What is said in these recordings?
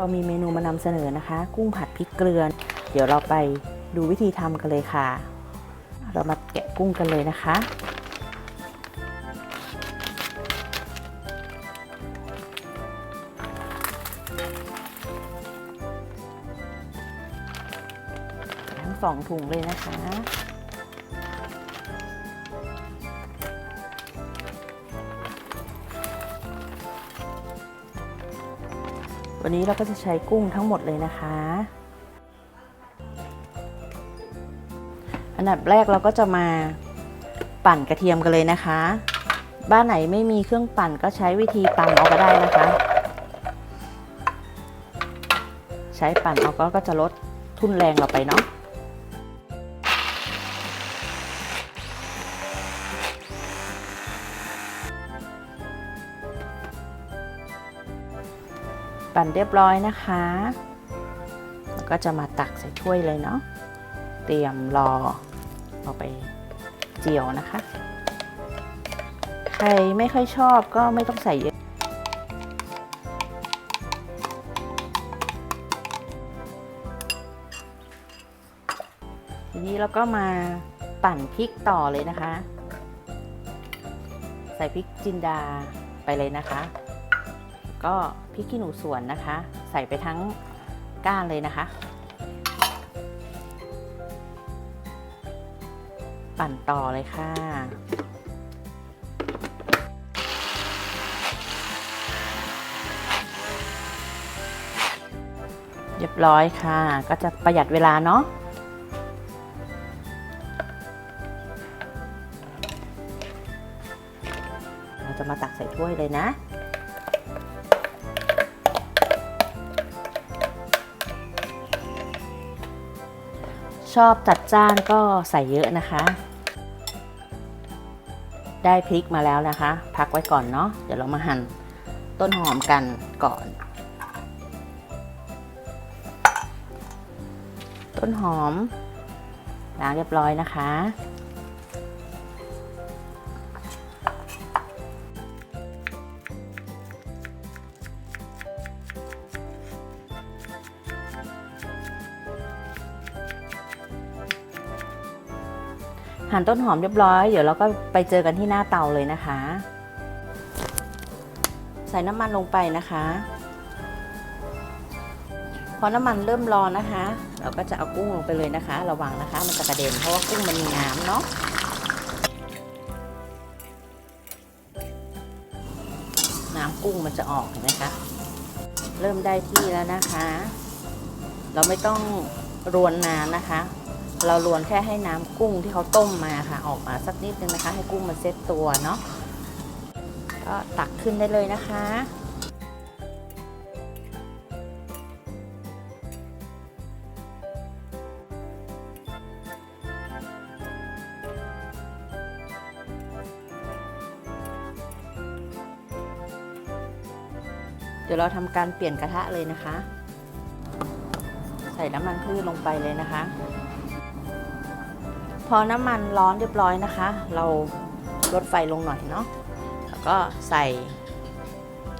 เรามีเมนูมานำเสนอนะคะ กุ้งผัดพริกเกลือ เดี๋ยวเราไปดูวิธีทำกันเลยค่ะ เรามาแกะกุ้งกันเลยนะคะทั้งสองถุงเลยนะคะ วันนี้เราก็จะใช้กุ้งทั้งหมดเลยนะคะ อันดับแรกเราก็จะมาปั่นกระเทียมกันเลยนะคะ บ้านไหนไม่มีเครื่องปั่นก็ใช้วิธีปั่นเอาก็ได้นะคะ ใช้ปั่นเอาก็ก็จะลดทุนแรงเราไปเนาะ ปั่นเรียบร้อยนะคะแล้วก็จะมาตักใส่ถ้วยเลยเนาะเตรียมรอเอาไปเจียวนะคะ ใครไม่ค่อยชอบก็ไม่ต้องใส่เยอะทีนี้เราก็มาปั่นพริกต่อเลยนะคะ ใส่พริกจินดาไปเลยนะคะ ก็พริกขี้หนูสวนนะคะ ใส่ไปทั้งก้านเลยนะคะ ปั่นต่อเลยค่ะเรียบร้อยค่ะ ก็จะประหยัดเวลาเนาะเราจะมาตักใส่ถ้วยเลยนะ ชอบจัดจ้านก็ใส่เยอะนะคะ ได้พริกมาแล้วนะคะ พักไว้ก่อนเนาะเดี๋ยวเรามาหั่นต้นหอมกันก่อน ต้นหอมล้างเรียบร้อยนะคะ หั่นต้นหอมเรียบร้อย เดี๋ยวเราก็ไปเจอกันที่หน้าเตาเลยนะคะ ใส่น้ำมันลงไปนะคะ พอน้ำมันเริ่มร้อนนะคะ เราก็จะเอากุ้งลงไปเลยนะคะ ระวังนะคะ มันจะกระเด็นเพราะว่ากุ้งมันมีน้ำเนาะน้ำกุ้งมันจะออกเห็นไหมคะเริ่มได้ที่แล้วนะคะ เราไม่ต้องรวนนานนะคะ เรารวนแค่ให้น้ำกุ้งที่เขาต้มมาค่ะ ออกมาสักนิดนึงนะคะ ให้กุ้งมันเซ็ตตัวเนาะก็ตักขึ้นได้เลยนะคะ เดี๋ยวเราทำการเปลี่ยนกระทะเลยนะคะ ใส่น้ำมันพืชลงไปเลยนะคะ พอน้ำมันร้อนเรียบร้อยนะคะ เราลดไฟลงหน่อยเนาะแล้วก็ใส่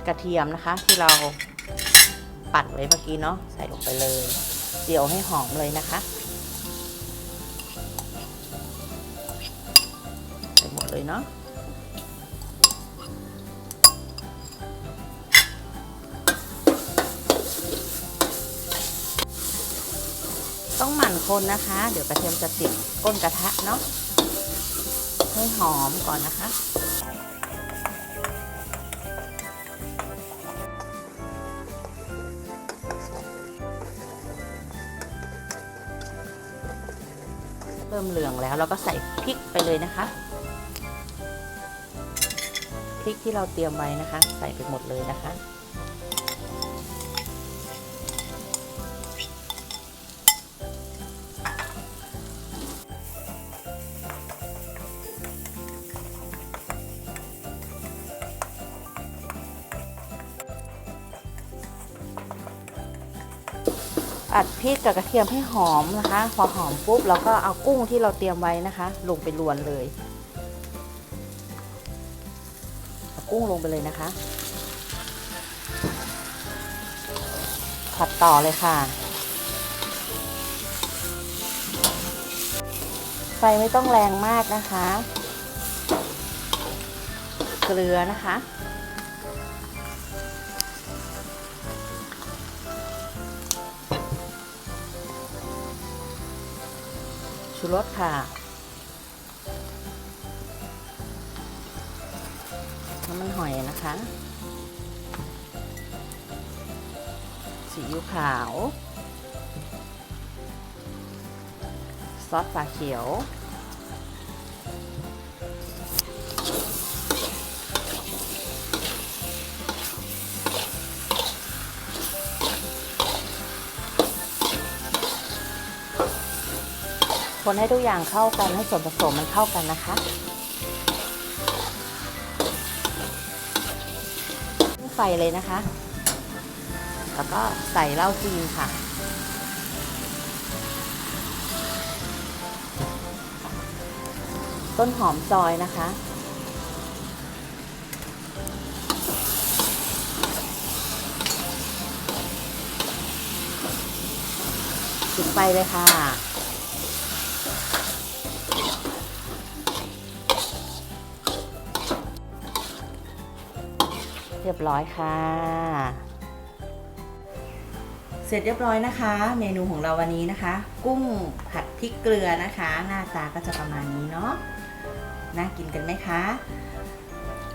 กระเทียมนะคะ ที่เราปั่นไว้เมื่อกี้เนาะใส่ลงไปเลยเจียวให้หอมเลยนะคะใส่หมดเลยเนาะ ต้องหมั่นคนนะคะ เดี๋ยวกระเทียมจะติดก้นกระทะเนาะให้หอมก่อนนะคะ เริ่มเหลืองแล้วเราก็ใส่พริกไปเลยนะคะพริกที่เราเตรียมไว้นะคะ ใส่ไปหมดเลยนะคะ อัดพริกกับกระเทียมให้หอมนะคะ พอหอมปุ๊บเราก็เอากุ้งที่เราเตรียมไว้นะคะ ลงไปรวนเลยเอากุ้งลงไปเลยนะคะ ผัดต่อเลยค่ะ ไฟไม่ต้องแรงมากนะคะ เกลือนะคะ ชูรสค่ะ น้ำมันหอยนะคะซีอิ๊วขาว ซอสฝาเขียว คนให้ทุกอย่างเข้ากันให้ส่วนผสมมันเข้ากันนะคะ ไฟเลยนะคะ แล้วก็ใส่เหล้าจีนค่ะ ต้นหอมซอยนะคะจุดไฟเลยค่ะ รียบร้อยค่ะ เสร็จเรียบร้อยนะคะ เมนูของเราวันนี้นะคะ กุ้งผัดพริกเกลือนะคะ หน้าตาก็จะประมาณนี้เนาะน่ากินกันไหมคะ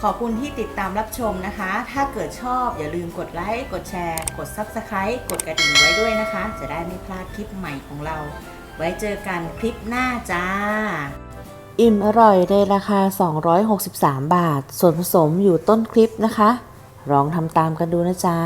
ขอบคุณที่ติดตามรับชมนะคะ ถ้าเกิดชอบอย่าลืมกดไลค์กดแชร์ กด Subscribe กดกระดิ่งไว้ด้วยนะคะ จะได้ไม่พลาดคลิปใหม่ของเรา ไว้เจอกันคลิปหน้าจ้าอิ่มอร่อยในราคา 263 บาท ส่วนผสมอยู่ต้นคลิปนะคะ ลองทำตามกันดูนะจ๊ะ